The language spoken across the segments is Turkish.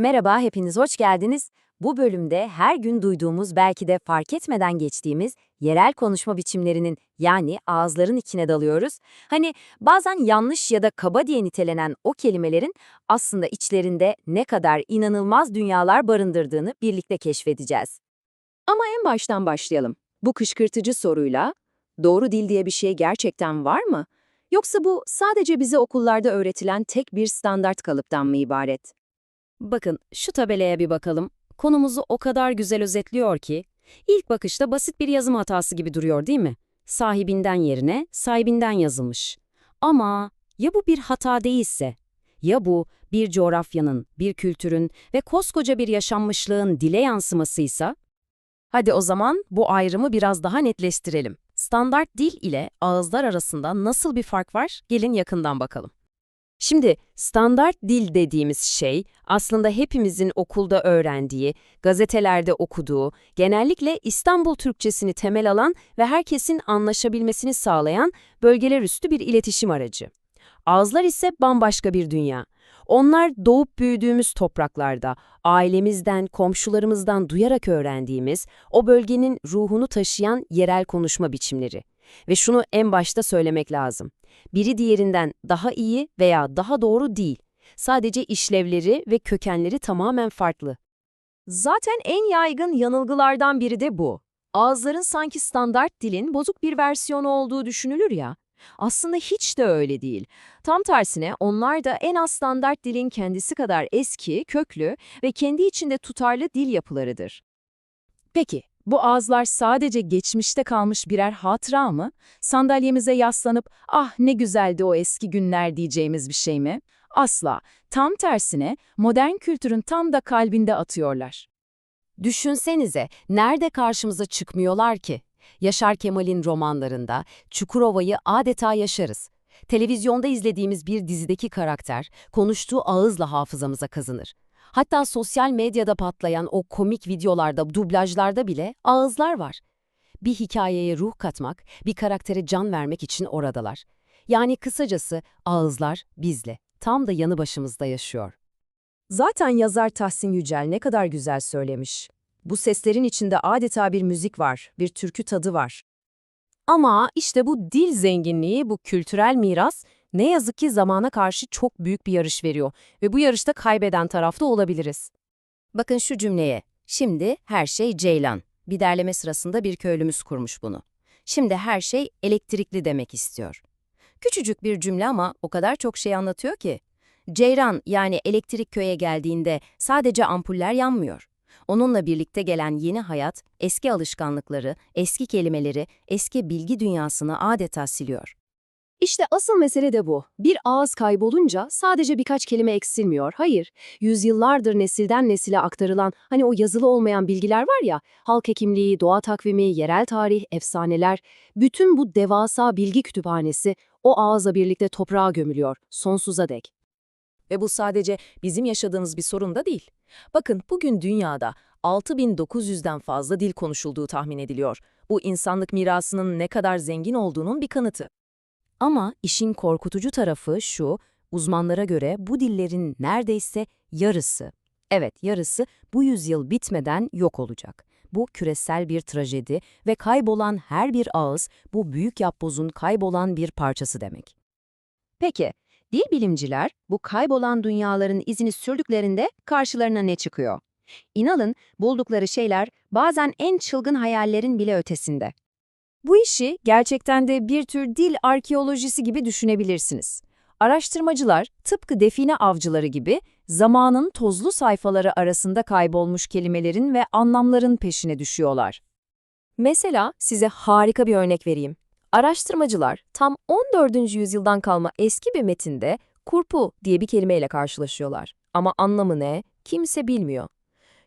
Merhaba, hepiniz hoş geldiniz. Bu bölümde her gün duyduğumuz belki de fark etmeden geçtiğimiz yerel konuşma biçimlerinin yani ağızların içine dalıyoruz. Hani bazen yanlış ya da kaba diye nitelenen o kelimelerin aslında içlerinde ne kadar inanılmaz dünyalar barındırdığını birlikte keşfedeceğiz. Ama en baştan başlayalım. Bu kışkırtıcı soruyla, doğru dil diye bir şey gerçekten var mı? Yoksa bu sadece bize okullarda öğretilen tek bir standart kalıptan mı ibaret? Bakın şu tabelaya bir bakalım. Konumuzu o kadar güzel özetliyor ki, ilk bakışta basit bir yazım hatası gibi duruyor değil mi? Sahibinden yerine sahibinden yazılmış. Ama ya bu bir hata değilse? Ya bu bir coğrafyanın, bir kültürün ve koskoca bir yaşanmışlığın dile yansımasıysa? Hadi o zaman bu ayrımı biraz daha netleştirelim. Standart dil ile ağızlar arasında nasıl bir fark var? Gelin yakından bakalım. Şimdi standart dil dediğimiz şey aslında hepimizin okulda öğrendiği, gazetelerde okuduğu, genellikle İstanbul Türkçesini temel alan ve herkesin anlaşabilmesini sağlayan bölgeler üstü bir iletişim aracı. Ağızlar ise bambaşka bir dünya. Onlar doğup büyüdüğümüz topraklarda, ailemizden, komşularımızdan duyarak öğrendiğimiz, o bölgenin ruhunu taşıyan yerel konuşma biçimleri. Ve şunu en başta söylemek lazım. Biri diğerinden daha iyi veya daha doğru değil. Sadece işlevleri ve kökenleri tamamen farklı. Zaten en yaygın yanılgılardan biri de bu. Ağızların sanki standart dilin bozuk bir versiyonu olduğu düşünülür ya. Aslında hiç de öyle değil. Tam tersine onlar da en az standart dilin kendisi kadar eski, köklü ve kendi içinde tutarlı dil yapılarıdır. Peki, bu ağızlar sadece geçmişte kalmış birer hatıra mı? Sandalyemize yaslanıp ah ne güzeldi o eski günler diyeceğimiz bir şey mi? Asla. Tam tersine modern kültürün tam da kalbinde atıyorlar. Düşünsenize, nerede karşımıza çıkmıyorlar ki? Yaşar Kemal'in romanlarında Çukurova'yı adeta yaşarız. Televizyonda izlediğimiz bir dizideki karakter, konuştuğu ağızla hafızamıza kazınır. Hatta sosyal medyada patlayan o komik videolarda, dublajlarda bile ağızlar var. Bir hikayeye ruh katmak, bir karaktere can vermek için oradalar. Yani kısacası ağızlar bizle, tam da yanı başımızda yaşıyor. Zaten yazar Tahsin Yücel ne kadar güzel söylemiş. Bu seslerin içinde adeta bir müzik var, bir türkü tadı var. Ama işte bu dil zenginliği, bu kültürel miras ne yazık ki zamana karşı çok büyük bir yarış veriyor ve bu yarışta kaybeden tarafta olabiliriz. Bakın şu cümleye. Şimdi her şey ceylan. Bir derleme sırasında bir köylümüz kurmuş bunu. Şimdi her şey elektrikli demek istiyor. Küçücük bir cümle ama o kadar çok şey anlatıyor ki. Ceyran yani elektrik köye geldiğinde sadece ampuller yanmıyor. Onunla birlikte gelen yeni hayat, eski alışkanlıkları, eski kelimeleri, eski bilgi dünyasını adeta siliyor. İşte asıl mesele de bu. Bir ağız kaybolunca sadece birkaç kelime eksilmiyor. Hayır, yüzyıllardır nesilden nesile aktarılan hani o yazılı olmayan bilgiler var ya, halk hekimliği, doğa takvimi, yerel tarih, efsaneler, bütün bu devasa bilgi kütüphanesi o ağızla birlikte toprağa gömülüyor, sonsuza dek. Ve bu sadece bizim yaşadığımız bir sorun da değil. Bakın bugün dünyada 6900'den fazla dil konuşulduğu tahmin ediliyor. Bu insanlık mirasının ne kadar zengin olduğunun bir kanıtı. Ama işin korkutucu tarafı şu, uzmanlara göre bu dillerin neredeyse yarısı, evet yarısı bu yüzyıl bitmeden yok olacak. Bu küresel bir trajedi ve kaybolan her bir ağız bu büyük yapbozun kaybolan bir parçası demek. Peki, dil bilimciler bu kaybolan dünyaların izini sürdüklerinde karşılarına ne çıkıyor? İnanın buldukları şeyler bazen en çılgın hayallerin bile ötesinde. Bu işi gerçekten de bir tür dil arkeolojisi gibi düşünebilirsiniz. Araştırmacılar tıpkı define avcıları gibi zamanın tozlu sayfaları arasında kaybolmuş kelimelerin ve anlamların peşine düşüyorlar. Mesela size harika bir örnek vereyim. Araştırmacılar tam 14. yüzyıldan kalma eski bir metinde kurpu diye bir kelimeyle karşılaşıyorlar. Ama anlamı ne? Kimse bilmiyor.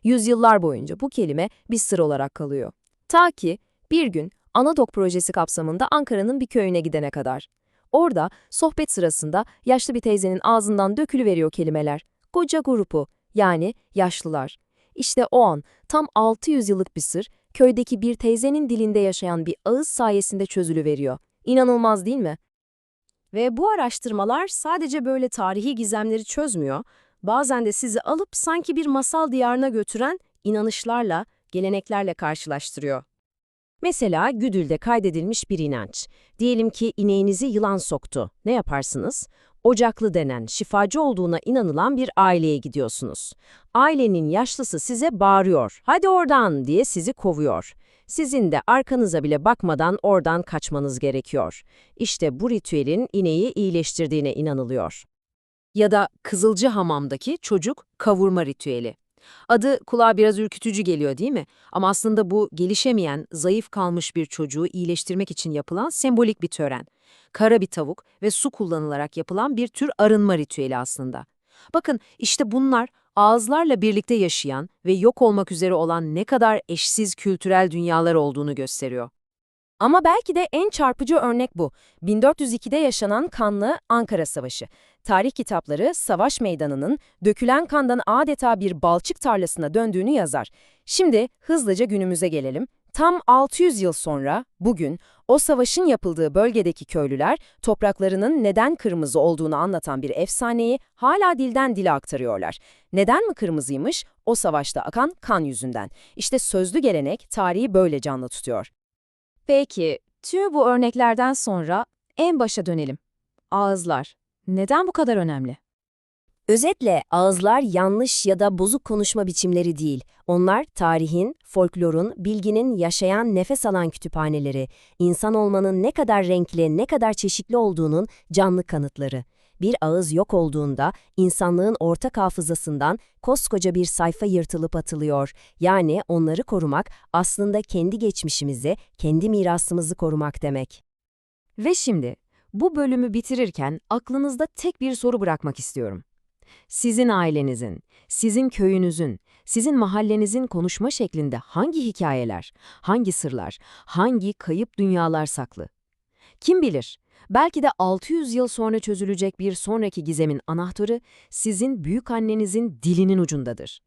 Yüzyıllar boyunca bu kelime bir sır olarak kalıyor. Ta ki bir gün Anadok projesi kapsamında Ankara'nın bir köyüne gidene kadar. Orada sohbet sırasında yaşlı bir teyzenin ağzından dökülüveriyor kelimeler. Koca grupu yani yaşlılar. İşte o an tam 600 yıllık bir sır köydeki bir teyzenin dilinde yaşayan bir ağız sayesinde çözülüveriyor. İnanılmaz değil mi? Ve bu araştırmalar sadece böyle tarihi gizemleri çözmüyor, bazen de sizi alıp sanki bir masal diyarına götüren inanışlarla, geleneklerle karşılaştırıyor. Mesela Güdül'de kaydedilmiş bir inanç. Diyelim ki ineğinizi yılan soktu. Ne yaparsınız? Ocaklı denen, şifacı olduğuna inanılan bir aileye gidiyorsunuz. Ailenin yaşlısı size bağırıyor, hadi oradan diye sizi kovuyor. Sizin de arkanıza bile bakmadan oradan kaçmanız gerekiyor. İşte bu ritüelin ineği iyileştirdiğine inanılıyor. Ya da Kızılcı Hamam'daki çocuk kavurma ritüeli. Adı kulağa biraz ürkütücü geliyor değil mi? Ama aslında bu gelişemeyen, zayıf kalmış bir çocuğu iyileştirmek için yapılan sembolik bir tören. Kara bir tavuk ve su kullanılarak yapılan bir tür arınma ritüeli aslında. Bakın işte bunlar ağızlarla birlikte yaşayan ve yok olmak üzere olan ne kadar eşsiz kültürel dünyalar olduğunu gösteriyor. Ama belki de en çarpıcı örnek bu. 1402'de yaşanan kanlı Ankara Savaşı. Tarih kitapları savaş meydanının dökülen kandan adeta bir balçık tarlasına döndüğünü yazar. Şimdi hızlıca günümüze gelelim. Tam 600 yıl sonra bugün o savaşın yapıldığı bölgedeki köylüler topraklarının neden kırmızı olduğunu anlatan bir efsaneyi hala dilden dile aktarıyorlar. Neden mi kırmızıymış? O savaşta akan kan yüzünden. İşte sözlü gelenek tarihi böyle canlı tutuyor. Peki, tüm bu örneklerden sonra en başa dönelim. Ağızlar. Neden bu kadar önemli? Özetle ağızlar yanlış ya da bozuk konuşma biçimleri değil. Onlar tarihin, folklorun, bilginin yaşayan nefes alan kütüphaneleri, insan olmanın ne kadar renkli, ne kadar çeşitli olduğunun canlı kanıtları. Bir ağız yok olduğunda insanlığın ortak hafızasından koskoca bir sayfa yırtılıp atılıyor. Yani onları korumak aslında kendi geçmişimizi, kendi mirasımızı korumak demek. Ve şimdi bu bölümü bitirirken aklınızda tek bir soru bırakmak istiyorum. Sizin ailenizin, sizin köyünüzün, sizin mahallenizin konuşma şeklinde hangi hikayeler, hangi sırlar, hangi kayıp dünyalar saklı? Kim bilir, belki de 600 yıl sonra çözülecek bir sonraki gizemin anahtarı sizin büyük annenizin dilinin ucundadır.